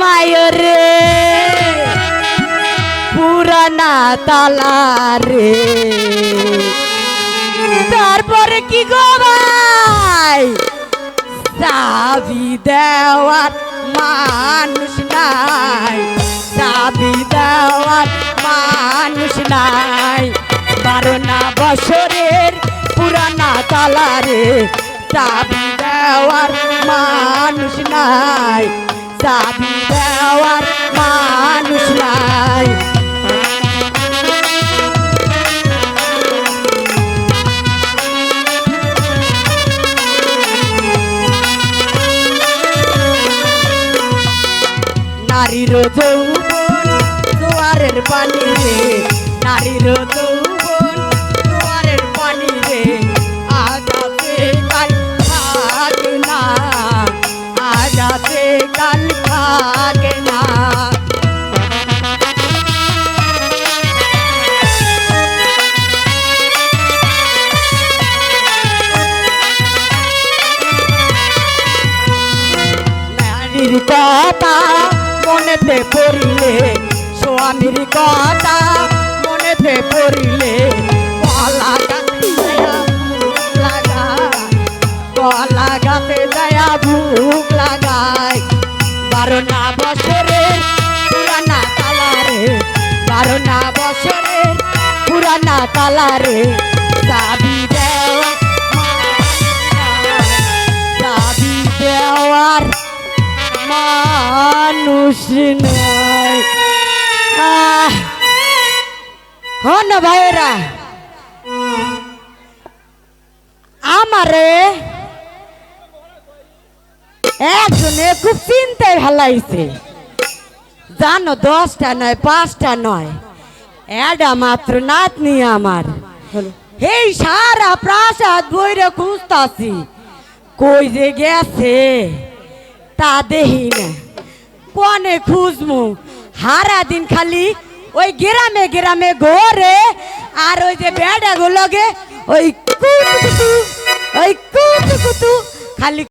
মায়রে পুরানা তালা রে। তারপরে কি গো ভাই? চাবি দেওয়ার মানুষ নাই। চাবি দেওয়ার মানুষ নাই। বারো না বছরের পুরানা তালা রে। চাবি দেওয়ার মানুষ নাই। চাবি নারীর যৌবন জোয়ারের পানি রে, নারীর যৌবন জোয়ারের পানি রে। আগাতে কাল থাকে না আগাতে কাল থাকে না কথা মনেতে পড়িলে স্বামীর কথা মনেতে পড়িলে, গলা গাতে দয়া ভুক লাগায়। বারো না বছরের পুরানা তালারে বারো না বছরের পুরানা তালারে চাবি মানুষ নাই হন ভাইরা আমারে একজনে খুব চিন্তায় হালাইছে। জানো দশটা নয় পাঁচটা নয়। এটা মাত্র নাতনি আমার। এই সারা প্রাসাদ বইরে খুঁজতাছি। কই যে গেছে তা দেহি না। কনে খুঁজমু? হারা দিন খালি ওই গ্রামে গ্রামে ঘোরে, আর ওই যে বেড়া গুলোকে ওই কুতু ওই কুতু, খালি